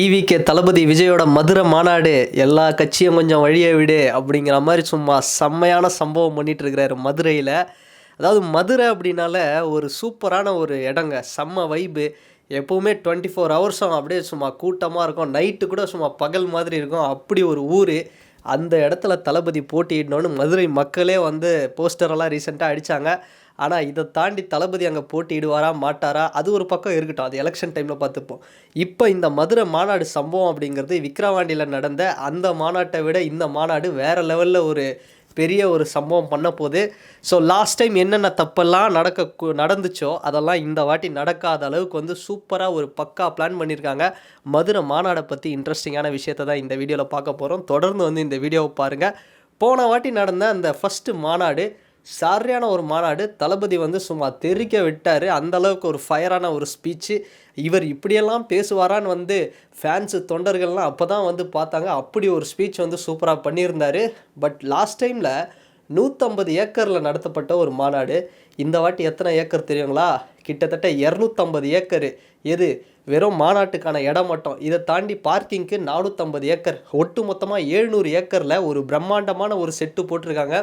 TVK தளபதி விஜயோட மதுரை மாநாடு எல்லா கட்சியும் கொஞ்சம் வழியை விடு அப்படிங்கிற மாதிரி சும்மா செம்மையான சம்பவம் பண்ணிட்டு இருக்கிறாரு மதுரையில். அதாவது மதுரை அப்படின்னால ஒரு சூப்பரான ஒரு இடங்க. செம்ம வைபு எப்போவுமே டுவெண்ட்டி ஃபோர் ஹவர்ஸும் அப்படியே சும்மா கூட்டமாக இருக்கும். நைட்டு கூட சும்மா பகல் மாதிரி இருக்கும். அப்படி ஒரு ஊர். அந்த இடத்துல தளபதி போட்டியிடணும்னு மதுரை மக்களே வந்து போஸ்டரெல்லாம் ரீசெண்டாக அடித்தாங்க ஆனால் இதை தாண்டி தளபதி அங்கே போட்டியிடுவாரா மாட்டாரா அது ஒரு பக்கம் இருக்கட்டும். அது எலெக்ஷன் டைமில் பார்த்துப்போம். இப்போ இந்த மதுரை மாநாடு சம்பவம் அப்படிங்கிறது விக்ரவாண்டியில் நடந்த அந்த மாநாட்டை விட இந்த மாநாடு வேறு லெவலில் ஒரு பெரிய ஒரு சம்பவம் பண்ண போது ஸோ லாஸ்ட் டைம் என்னென்ன தப்பெல்லாம் நடக்க நடந்துச்சோ அதெல்லாம் இந்த வாட்டி நடக்காத அளவுக்கு வந்து சூப்பராக ஒரு பக்கா பிளான் பண்ணியிருக்காங்க. மதுரை மாநாடை பற்றி இன்ட்ரெஸ்டிங்கான விஷயத்தை தான் இந்த வீடியோவில் பார்க்க போகிறோம் தொடர்ந்து வந்து இந்த வீடியோவை பாருங்கள் போன வாட்டி நடந்த அந்த ஃபஸ்ட்டு மாநாடு சரியான ஒரு மாநாடு. தளபதி வந்து சும்மா தெரிக்க விட்டார். அந்தளவுக்கு ஒரு ஃபயரான ஒரு ஸ்பீச்சு இவர் இப்படியெல்லாம் பேசுவாரான்னு வந்து ஃபேன்ஸு தொண்டர்கள்லாம் அப்போ தான் வந்து பார்த்தாங்க. அப்படி ஒரு ஸ்பீச் வந்து சூப்பராக பண்ணியிருந்தார். பட் லாஸ்ட் டைமில் நூற்றம்பது ஏக்கரில் நடத்தப்பட்ட ஒரு மாநாடு. இந்த வாட்டி எத்தனை ஏக்கர் தெரியுங்களா? கிட்டத்தட்ட இரநூத்தம்பது ஏக்கர். எது? வெறும் மாநாட்டுக்கான இடம் மட்டும். இதை தாண்டி பார்க்கிங்க்கு நானூற்றம்பது ஏக்கர். ஒட்டு மொத்தமாக ஏழ்நூறு ஏக்கரில் ஒரு பிரம்மாண்டமான ஒரு செட்டு போட்டிருக்காங்க.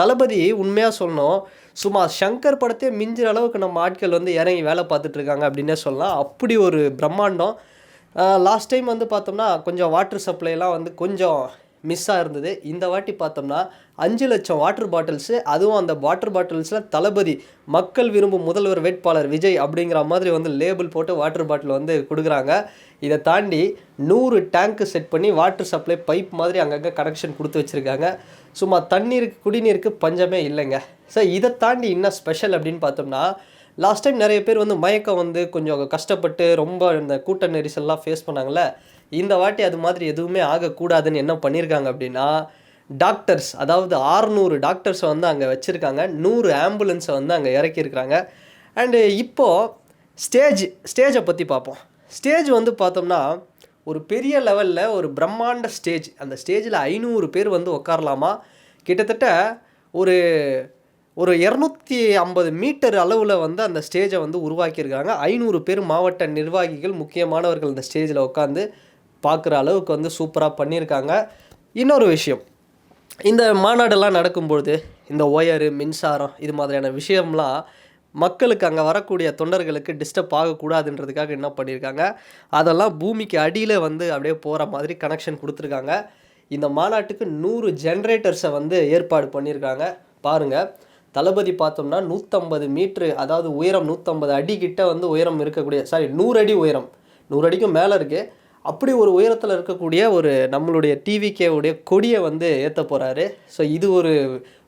தளபதி உண்மையாக சொல்லணும் சும்மா சங்கர் படத்தையே மிஞ்சுற அளவுக்கு நம்ம ஆட்கள் வந்து இறங்கி வேலை பார்த்துட்ருக்காங்க அப்படின்னே சொல்லலாம். அப்படி ஒரு பிரம்மாண்டம். லாஸ்ட் டைம் வந்து பார்த்தோம்னா கொஞ்சம் வாட்டர் சப்ளைலாம் வந்து கொஞ்சம் மிஸ்ஸாக இருந்தது. இந்த வாட்டி பார்த்தோம்னா அஞ்சு லட்சம் வாட்டர் பாட்டில்ஸு அதுவும் அந்த வாட்டர் பாட்டில்ஸில் தளபதி மக்கள் விரும்பும் முதல்வர் வேட்பாளர் விஜய் அப்படிங்கிற மாதிரி வந்து லேபிள் போட்டு வாட்டர் பாட்டில் வந்து கொடுக்குறாங்க. இதை தாண்டி நூறு டேங்க்கு செட் பண்ணி வாட்டர் சப்ளை பைப் மாதிரி அங்கங்கே கனெக்ஷன் கொடுத்து வச்சுருக்காங்க. சும்மா தண்ணீருக்கு குடிநீருக்கு பஞ்சமே இல்லைங்க. சார் இதை தாண்டி என்ன ஸ்பெஷல் அப்படின்னு பார்த்தோம்னா லாஸ்ட் டைம் நிறைய பேர் வந்து மயக்கம் வந்து கொஞ்சம் கஷ்டப்பட்டு ரொம்ப இந்த கூட்ட நெரிசல்லாம் ஃபேஸ் பண்ணாங்கல்ல இந்த வாட்டி அது மாதிரி எதுவுமே ஆகக்கூடாதுன்னு என்ன பண்ணியிருக்காங்க அப்படின்னா டாக்டர்ஸ் அதாவது 600 டாக்டர்ஸை வந்து அங்கே வச்சுருக்காங்க. நூறு ஆம்புலன்ஸை வந்து அங்கே இறக்கியிருக்கிறாங்க. அண்டு இப்போது ஸ்டேஜ் ஸ்டேஜை பற்றி பார்ப்போம். ஸ்டேஜ் வந்து பார்த்தோம்னா ஒரு பெரிய லெவலில் ஒரு பிரம்மாண்ட ஸ்டேஜ் அந்த ஸ்டேஜில் ஐநூறு பேர் வந்து உட்காரலாமா கிட்டத்தட்ட ஒரு ஒரு இரநூத்தி ஐம்பது மீட்டர் அளவில் வந்து அந்த ஸ்டேஜை வந்து உருவாக்கியிருக்காங்க. ஐநூறு பேர் மாவட்ட நிர்வாகிகள் முக்கியமானவர்கள் இந்த ஸ்டேஜில் உட்காந்து பார்க்குற அளவுக்கு வந்து சூப்பராக பண்ணியிருக்காங்க. இன்னொரு விஷயம் இந்த மாநாடெல்லாம் நடக்கும்பொழுது இந்த ஒயரு மின்சாரம் இது மாதிரியான விஷயம்லாம் மக்களுக்கு அங்கே வரக்கூடிய தொண்டர்களுக்கு டிஸ்டர்ப் ஆகக்கூடாதுன்றதுக்காக என்ன பண்ணியிருக்காங்க அதெல்லாம் பூமிக்கு அடியில் வந்து அப்படியே போகிற மாதிரி கனெக்ஷன் கொடுத்துருக்காங்க. இந்த மாநாட்டுக்கு நூறு ஜென்ரேட்டர்ஸை வந்து ஏற்பாடு பண்ணியிருக்காங்க பாருங்கள் தளபதி பார்த்தோம்னா நூற்றம்பது மீட்ரு அதாவது உயரம் நூற்றம்பது அடி கிட்ட வந்து உயரம் இருக்கக்கூடிய சாரி நூறு அடி உயரம். நூறு அடிக்கும் மேலே இருக்குது அப்படி ஒரு உயரத்தில் இருக்கக்கூடிய ஒரு நம்மளுடைய டிவிகேவுடைய கொடியை வந்து ஏற்ற போகிறாரு ஸோ இது ஒரு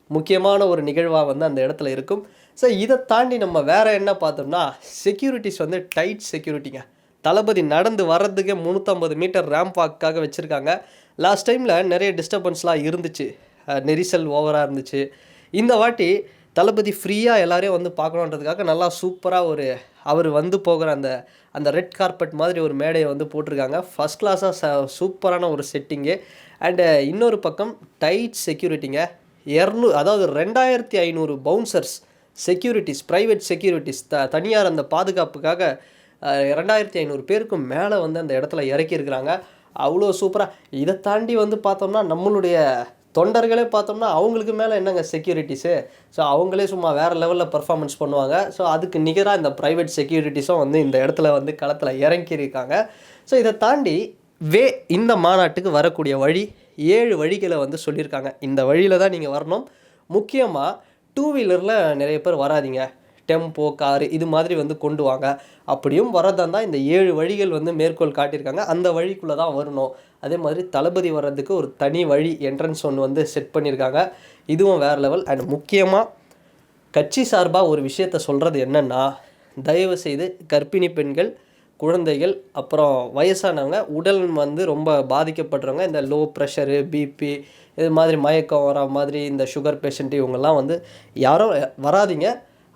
முக்கியமான ஒரு நிகழ்வாக வந்து அந்த இடத்துல இருக்கும். ஸோ இதை தாண்டி நம்ம வேறு என்ன பார்த்தோம்னா செக்யூரிட்டிஸ் வந்து டைட் செக்யூரிட்டிங்க தளபதி நடந்து வர்றதுக்கே முந்நூற்றம்பது மீட்டர் ரேம்ப் வாக்காக வச்சுருக்காங்க. லாஸ்ட் டைமில் நிறைய டிஸ்டர்பன்ஸ்லாம் இருந்துச்சு. நெரிசல் ஓவராக இருந்துச்சு. இந்த வாட்டி தளபதி ஃப்ரீயாக எல்லாரையும் வந்து பார்க்கணுன்றதுக்காக நல்லா சூப்பராக ஒரு அவர் வந்து போகிற அந்த அந்த ரெட் கார்பெட் மாதிரி ஒரு மேடையை வந்து போட்டிருக்காங்க. ஃபஸ்ட் கிளாஸாக ச சூப்பரான ஒரு செட்டிங்கு அண்டு இன்னொரு பக்கம் டைட் செக்யூரிட்டிங்க இரநூ அதாவது ரெண்டாயிரத்தி ஐநூறு bouncers securities private securities the தனியார் அந்த பாதுகாப்புக்காக ரெண்டாயிரத்தி ஐநூறு பேருக்கும் மேலே வந்து அந்த இடத்துல இறக்கியிருக்கிறாங்க. அவ்வளோ சூப்பராக இதை தாண்டி வந்து பார்த்தோம்னா நம்மளுடைய தொண்டர்களே பார்த்தோம்னா அவங்களுக்கு மேலே என்னங்க செக்யூரிட்டிஸு ஸோ அவங்களே சும்மா வேறு லெவலில் பர்ஃபார்மன்ஸ் பண்ணுவாங்க. ஸோ அதுக்கு நிகராக இந்த ப்ரைவேட் செக்யூரிட்டிஸும் வந்து இந்த இடத்துல வந்து களத்தில் இறங்கியிருக்காங்க. ஸோ இதை தாண்டி வே இந்த மாநாட்டுக்கு வரக்கூடிய வழி ஏழு வழிகளை வந்து சொல்லியிருக்காங்க. இந்த வழியில் தான் நீங்கள் வரணும். முக்கியமாக டூ வீலரில் நிறைய பேர் வராதீங்க. டெம்போ காரு இது மாதிரி வந்து கொண்டு வாங்க. அப்படியும் வரதா இருந்தால் இந்த ஏழு வழிகள் வந்து மேற்கோள் காட்டியிருக்காங்க. அந்த வழிக்குள்ளே தான் வரணும். அதே மாதிரி தளபதி வர்றதுக்கு ஒரு தனி வழி என்ட்ரன்ஸ் ஒன்று வந்து செட் பண்ணியிருக்காங்க. இதுவும் வேறு லெவல் அண்ட் முக்கியமாக கட்சி சார்பாக ஒரு விஷயத்த சொல்கிறது என்னென்னா தயவு செய்து கர்ப்பிணி பெண்கள் குழந்தைகள் அப்புறம் வயசானவங்க உடல் வந்து ரொம்ப பாதிக்கப்படுறவங்க இந்த லோ ப்ரெஷரு பிபி இது மாதிரி மயக்கம் வர மாதிரி இந்த சுகர் பேஷண்ட் இவங்கெல்லாம் வந்து யாரும் வராதீங்க.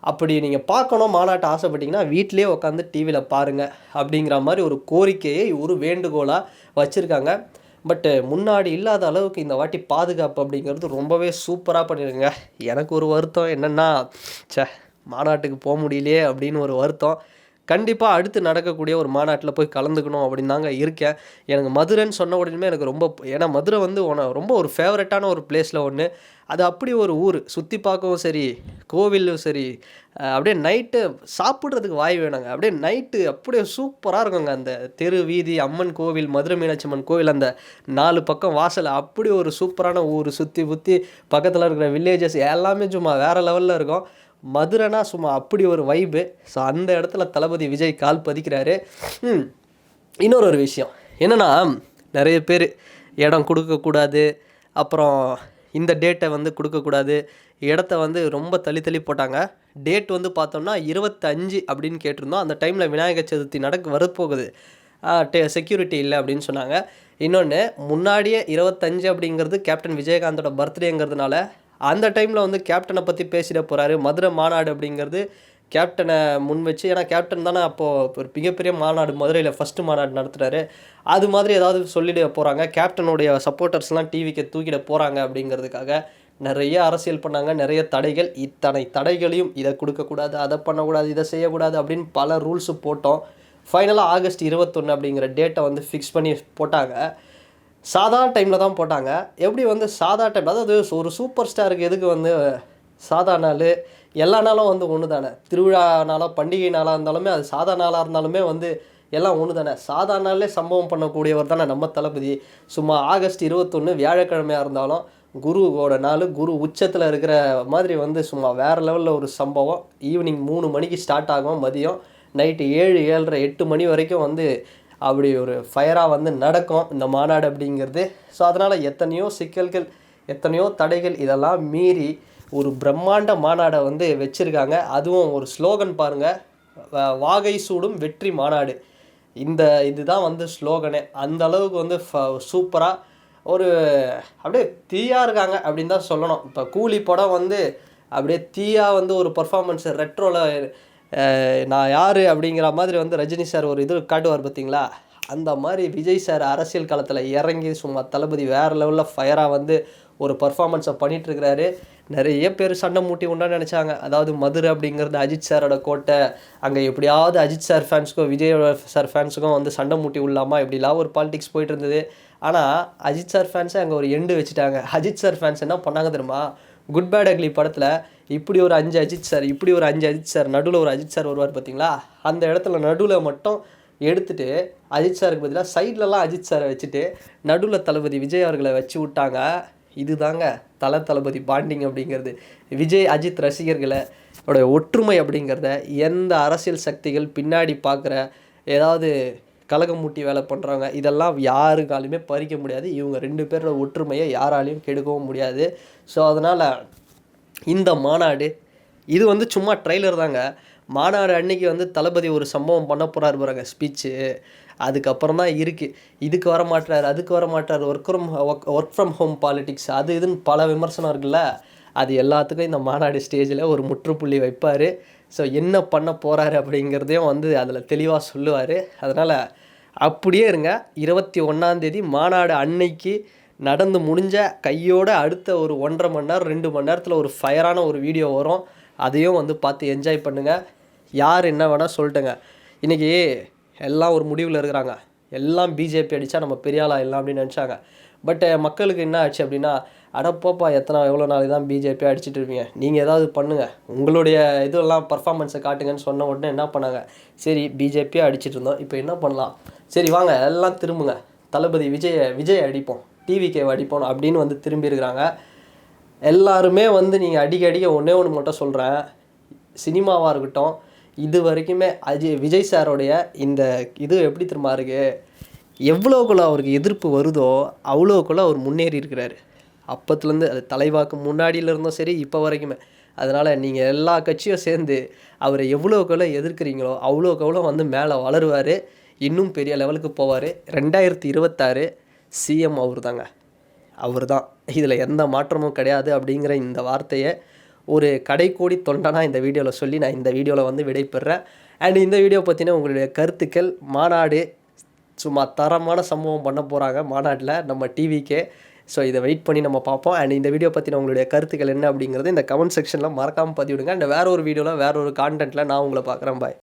அப்படி நீங்கள் பார்க்கணும் மாநாட்டை ஆசைப்பட்டீங்கன்னா வீட்டிலே உட்காந்து டிவியில் பாருங்கள் அப்படிங்கிற மாதிரி ஒரு கோரிக்கையை ஒரு வேண்டுகோளாக வச்சுருக்காங்க. பட்டு முன்னாடி இல்லாத அளவுக்கு இந்த வாட்டி பாதுகாப்பு அப்படிங்கிறது ரொம்பவே சூப்பராக பண்ணிடுங்க எனக்கு ஒரு வருத்தம் என்னென்னா ச்சே மாநாட்டுக்கு போக முடியலையே அப்படின்னு ஒரு வருத்தம். கண்டிப்பாக அடுத்து நடக்கக்கூடிய ஒரு மாநாட்டில் போய் கலந்துக்கணும் அப்படின்னு தாங்க இருக்கேன். எனக்கு மதுரைன்னு சொன்ன உடனே எனக்கு ரொம்ப ஏன்னா மதுரை வந்து உன ரொம்ப ஒரு ஃபேவரட்டான ஒரு பிளேஸில் ஒன்று அது அப்படி ஒரு ஊர். சுற்றி பார்க்கவும் சரி கோவிலும் சரி அப்படியே நைட்டு சாப்பிட்றதுக்கு வாய் வேணுங்க. அப்படியே நைட்டு அப்படியே சூப்பராக இருக்குங்க. அந்த தெரு வீதி அம்மன் கோவில் மதுரை மீனாட்சி அம்மன் கோவில் அந்த நாலு பக்கம் வாசல் அப்படி ஒரு சூப்பரான ஊர். சுற்றி புற்றி பக்கத்தில் இருக்கிற வில்லேஜஸ் எல்லாமே சும்மா வேறு லெவலில் இருக்கும். மதுரைனா சும்மா அப்படி ஒரு வைபு ஸோ அந்த இடத்துல தளபதி விஜய் கால் பதிக்கிறாரு. இன்னொரு ஒரு விஷயம். என்னென்னா நிறைய பேர் இடம் கொடுக்கக்கூடாது. அப்புறம் இந்த டேட்டை வந்து கொடுக்கக்கூடாது. இடத்த வந்து ரொம்ப தள்ளி தள்ளி போட்டாங்க. டேட் வந்து பார்த்தோம்னா இருபத்தஞ்சு அப்படின்னு கேட்டிருந்தோம். அந்த டைமில் விநாயகர் சதுர்த்தி நடக்க வரப்போகுது. டே செக்யூரிட்டி இல்லை அப்படின்னு சொன்னாங்க. இன்னொன்று முன்னாடியே இருபத்தஞ்சு அப்படிங்கிறது கேப்டன் விஜயகாந்தோட பர்த்டேங்கிறதுனால அந்த டைமில் வந்து கேப்டனை பற்றி பேசிட போகிறாரு மதுரை மாநாடு அப்படிங்கிறது கேப்டனை முன் வச்சு ஏன்னா கேப்டன் தானே அப்போது ஒரு மிகப்பெரிய மாநாடு மதுரையில் ஃபஸ்ட்டு மாநாடு நடத்துகிறாரு அது மாதிரி ஏதாவது சொல்லிட போகிறாங்க கேப்டனுடைய சப்போர்ட்டர்ஸ்லாம் டிவிக்கு தூக்கிட போகிறாங்க அப்படிங்கிறதுக்காக நிறைய அரசியல் பண்ணாங்க. நிறைய தடைகள். இத்தனை தடைகளையும் இதை கொடுக்கக்கூடாது அதை பண்ணக்கூடாது இதை செய்யக்கூடாது அப்படின்னு பல ரூல்ஸு போட்டோம். ஃபைனலாக ஆகஸ்ட் இருபத்தொன்று அப்படிங்கிற டேட்டை வந்து ஃபிக்ஸ் பண்ணி போட்டாங்க. சாதா டைமில் தான் போட்டாங்க. எப்படி வந்து சாதா டைம் அதாவது ஒரு சூப்பர் ஸ்டாருக்கு எதுக்கு வந்து சாதா நாள்? எல்லா நாளும் வந்து ஒன்று தானே திருவிழா நாளாக பண்டிகை நாளாக இருந்தாலுமே அது சாதா நாளாக இருந்தாலுமே வந்து எல்லாம் ஒன்று தானே சாதா நாளிலே சம்பவம் பண்ணக்கூடியவர் தானே நம்ம தளபதி. சும்மா ஆகஸ்ட் இருபத்தொன்று வியாழக்கிழமையாக இருந்தாலும் குருவோட நாள் குரு உச்சத்தில் இருக்கிற மாதிரி வந்து சும்மா வேறு லெவலில் ஒரு சம்பவம். ஈவினிங் மூணு மணிக்கு ஸ்டார்ட் ஆகும் மதியம் நைட்டு ஏழு ஏழரை எட்டு மணி வரைக்கும் வந்து அப்படி ஒரு ஃபயராக வந்து நடக்கும் இந்த மாநாடு அப்படிங்கிறது. ஸோ அதனால் எத்தனையோ சிக்கல்கள் எத்தனையோ தடைகள் இதெல்லாம் மீறி ஒரு பிரம்மாண்ட மாநாடை வந்து வச்சுருக்காங்க. அதுவும் ஒரு ஸ்லோகன் பாருங்கள் வாகை சூடும் வெற்றி மாநாடு. இந்த இதுதான் வந்து ஸ்லோகனே அந்த அளவுக்கு வந்து சூப்பராக ஒரு அப்படியே தீயாக இருக்காங்க அப்படின்னு தான் சொல்லணும். இப்போ கூலி படம் வந்து அப்படியே தீயாக வந்து ஒரு பர்ஃபாமன்ஸ் ரெட்ரோவில் நான் யார் அப்படிங்கிற மாதிரி வந்து ரஜினி சார் ஒரு இது காட்டுவார் பார்த்தீங்களா? அந்த மாதிரி விஜய் சார் அரசியல் காலத்தில் இறங்கி சும்மா தளபதி வேறு லெவலில் ஃபயராக வந்து ஒரு பர்ஃபார்மன்ஸை பண்ணிகிட்ருக்கிறாரு நிறைய பேர் சண்டை மூட்டி உண்டா நினச்சாங்க. அதாவது மதுரை அப்படிங்கிறது அஜித் சாரோட கோட்டை. அங்கே எப்படியாவது அஜித் சார் ஃபேன்ஸுக்கும் விஜய் சார் ஃபேன்ஸுக்கும் வந்து சண்டை மூட்டி விடலாமா இப்படிலாம் ஒரு பாலிடிக்ஸ் போயிட்டு இருந்தது. ஆனால் அஜித் சார் ஃபேன்ஸை அங்கே ஒரு எண்டு வச்சுட்டாங்க. அஜித் சார் ஃபேன்ஸ் என்ன பண்ணாங்க தெரியுமா? குட் பேட் அக்லி படத்தில் இப்படி ஒரு அஞ்சு அஜித் சார் இப்படி ஒரு அஞ்சு அஜித் சார் நடுவில் ஒரு அஜித் சார் வருவார் பார்த்தீங்களா அந்த இடத்துல நடுவில் மட்டும் எடுத்துட்டு அஜித் சாருக்கு பதிலாக சைட்லலாம் அஜித் சாரை வச்சுட்டு நடுவில் தளபதி விஜய் அவர்களை வச்சு விட்டாங்க. இதுதாங்க தல தளபதி பாண்டிங் அப்படிங்கிறது. விஜய் அஜித் ரசிகர்களை ஒற்றுமை அப்படிங்கிறத எந்த அரசியல் சக்திகள் பின்னாடி பார்க்குற ஏதாவது கலகம் மூட்டி வேலை பண்ணுறவங்க இதெல்லாம் யாருக்காலுமே பறிக்க முடியாது. இவங்க ரெண்டு பேரோட ஒற்றுமையை யாராலையும் கெடுக்கவும் முடியாது. ஸோ அதனால் இந்த மாநாடு இது வந்து சும்மா ட்ரெய்லர் தாங்க. மாநாடு அன்னைக்கு வந்து தளபதி ஒரு சம்பவம் பண்ண போகிறாரு பாருங்க ஸ்பீச்சு அதுக்கப்புறம் தான் இருக்குது இதுக்கு வர மாட்டார் அதுக்கு வர மாட்டார் work from work work from home politics அது இதுன்னு பல விமர்சனம் இருக்குல்ல அது எல்லாத்துக்கும் இந்த மாநாடு ஸ்டேஜில் ஒரு முற்றுப்புள்ளி வைப்பார். ஸோ என்ன பண்ண போகிறாரு அப்படிங்கிறதையும் வந்து அதில் தெளிவாக சொல்லுவார். அதனால் அப்படியே இருங்க. இருபத்தி ஒன்றாந்தேதி மாநாடு அன்னைக்கு நடந்து முடிஞ்ச கையோட அடுத்த ஒரு ஒன்றரை மணி நேரம் ரெண்டு மணி நேரத்தில் ஒரு ஃபயரான ஒரு வீடியோ வரும். அதையும் வந்து பார்த்து என்ஜாய் பண்ணுங்கள் யார் என்ன வேணால் சொல்லிட்டுங்க. இன்றைக்கி எல்லாம் ஒரு முடிவில் இருக்கிறாங்க. எல்லாம் பிஜேபி அடித்தா நம்ம பெரிய ஆளா எல்லாம் அப்படின்னு நினச்சாங்க. பட் மக்களுக்கு என்ன ஆச்சு அப்படின்னா அடப்போப்பா எத்தனை எவ்வளோ நாள் தான் பிஜேபி அடிச்சுட்டு இருப்பீங்க? நீங்கள் ஏதாவது பண்ணுங்கள் உங்களுடைய இதெல்லாம் பர்ஃபார்மன்ஸை காட்டுங்கன்னு சொன்ன உடனே என்ன பண்ணாங்க? சரி பிஜேபியாக அடிச்சிட்டு இருந்தோம். இப்போ என்ன பண்ணலாம்? சரி வாங்க எல்லாம் திரும்புங்க. தளபதி விஜய விஜய் அடிப்போம். டிவிக்கே அடிப்போம் அப்படின்னு வந்து திரும்பியிருக்கிறாங்க. எல்லாருமே வந்து நீங்கள் அடிக்க அடிக்க ஒன்றே ஒன்று மட்டும் சொல்கிறேன் சினிமாவாக இருக்கட்டும் இது வரைக்குமே அஜய் விஜய் சாரோடைய இந்த இது எப்படி திரும்ப இருக்கு? எவ்வளோக்குள்ள அவருக்கு எதிர்ப்பு வருதோ அவ்வளோக்குள்ள அவர் முன்னேறி இருக்கிறாரு. அப்பத்துலேருந்து அது தலைவாக்கு முன்னாடியில் இருந்தும் சரி இப்போ வரைக்குமே. அதனால் நீங்கள் எல்லா கட்சியும் சேர்ந்து அவரை எவ்வளோக்குள்ள எதிர்க்கிறீங்களோ அவ்வளோக்கு அவ்வளோ வந்து மேலே வளருவார். இன்னும் பெரிய லெவலுக்கு போவார். ரெண்டாயிரத்தி இருபத்தாறு சிஎம் அவர் தாங்க அவர் தான் இதில் எந்த மாற்றமும் கிடையாது அப்படிங்கிற இந்த வார்த்தையை ஒரு கடைக்கோடி தொண்டனாக இந்த வீடியோவில் சொல்லி நான் இந்த வீடியோவில் வந்து விடைபெறேன். அண்ட் இந்த வீடியோ பற்றின உங்களுடைய கருத்துக்கள் மாநாடு சும்மா தரமான சம்பவம் பண்ண போகிறாங்க மாநாட்டில் நம்ம டிவிக்கே ஸோ இதை வெயிட் பண்ணி நம்ம பார்ப்போம். அண்ட் இந்த வீடியோ பற்றின உங்களுடைய கருத்துக்கள் என்ன அப்படிங்கிறது இந்த கமெண்ட் செக்ஷனில் மறக்காமல் பதிவிடுங்க. அண்ட் வேறு ஒரு வீடியோவில் வேறு ஒரு கான்டென்ட்டில் நான் உங்களை பார்க்குறேன். பாய்